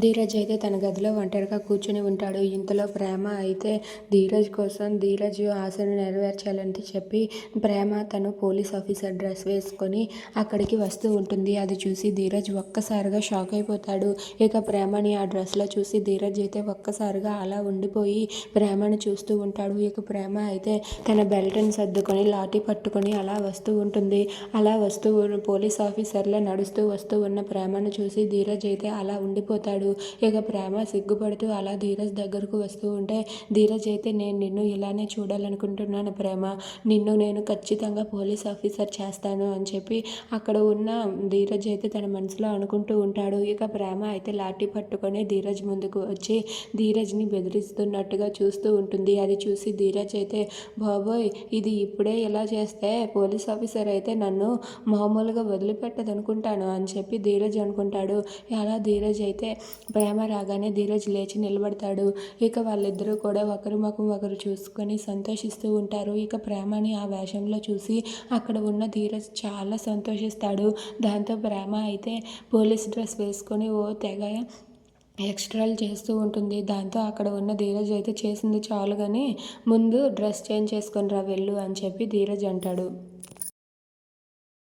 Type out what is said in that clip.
ధీరజ్ అయితే తన గదిలో ఒంటరిగా కూర్చుని ఉంటాడు. ఇంతలో ప్రేమ అయితే ధీరజ్ కోసం ధీరజ్ ఆశను నెరవేర్చాలని చెప్పి ప్రేమ తను పోలీస్ ఆఫీసర్ డ్రెస్ వేసుకొని అక్కడికి వస్తూ ఉంటుంది. అది చూసి ధీరజ్ ఒక్కసారిగా షాక్ అయిపోతాడు. ఇక ప్రేమని ఆ డ్రెస్లో చూసి ధీరజ్ అయితే ఒక్కసారిగా అలా ఉండిపోయి ప్రేమను చూస్తూ ఉంటాడు. ఇక ప్రేమ అయితే తన బెల్ట్ని సర్దుకొని లాఠీ పట్టుకొని అలా వస్తూ ఉంటుంది. అలా వస్తూ పోలీస్ ఆఫీసర్లో నడుస్తూ వస్తూ ఉన్న ప్రేమను చూసి ధీరజ్ అయితే అలా ఉండిపోతాడు. ఇక ప్రేమ సిగ్గుపడుతూ అలా ధీరజ్ దగ్గరకు వస్తూ ఉంటే ధీరజ్ అయితే నేను నిన్ను ఇలానే చూడాలనుకుంటున్నాను ప్రేమ. నిన్ను నేను ఖచ్చితంగా పోలీస్ ఆఫీసర్ చేస్తాను అని చెప్పి అక్కడ ఉన్న ధీరజ్ అయితే తన మనసులో అనుకుంటూ ఉంటాడు. ఇక ప్రేమ అయితే లాఠీ పట్టుకొని ధీరజ్ ముందుకు వచ్చి ధీరజ్ని బెదిరిస్తున్నట్టుగా చూస్తూ ఉంటుంది. అది చూసి ధీరజ్ అయితే బాబోయ్ ఇది ఇప్పుడే ఇలా చేస్తే పోలీస్ ఆఫీసర్ అయితే నన్ను మామూలుగా వదిలిపెట్టదనుకుంటాను అని చెప్పి ధీరజ్ అనుకుంటాడు. అలా ధీరజ్ అయితే ప్రేమ రాగానే ధీరజ్ లేచి నిలబడతాడు. ఇక వాళ్ళిద్దరూ కూడా ఒకరి ముఖం ఒకరు చూసుకొని సంతోషిస్తూ ఉంటారు. ఇక ప్రేమని ఆ వేషంలో చూసి అక్కడ ఉన్న ధీరజ్ చాలా సంతోషిస్తాడు. దాంతో ప్రేమ అయితే పోలీస్ డ్రెస్ వేసుకొని ఓ తెగ ఎక్స్ట్రాలు చేస్తూ ఉంటుంది. దాంతో అక్కడ ఉన్న ధీరజ్ అయితే చేసింది చాలు కానీ ముందు డ్రెస్ చేంజ్ చేసుకొని రా వెళ్ళు అని చెప్పి ధీరజ్ అంటాడు.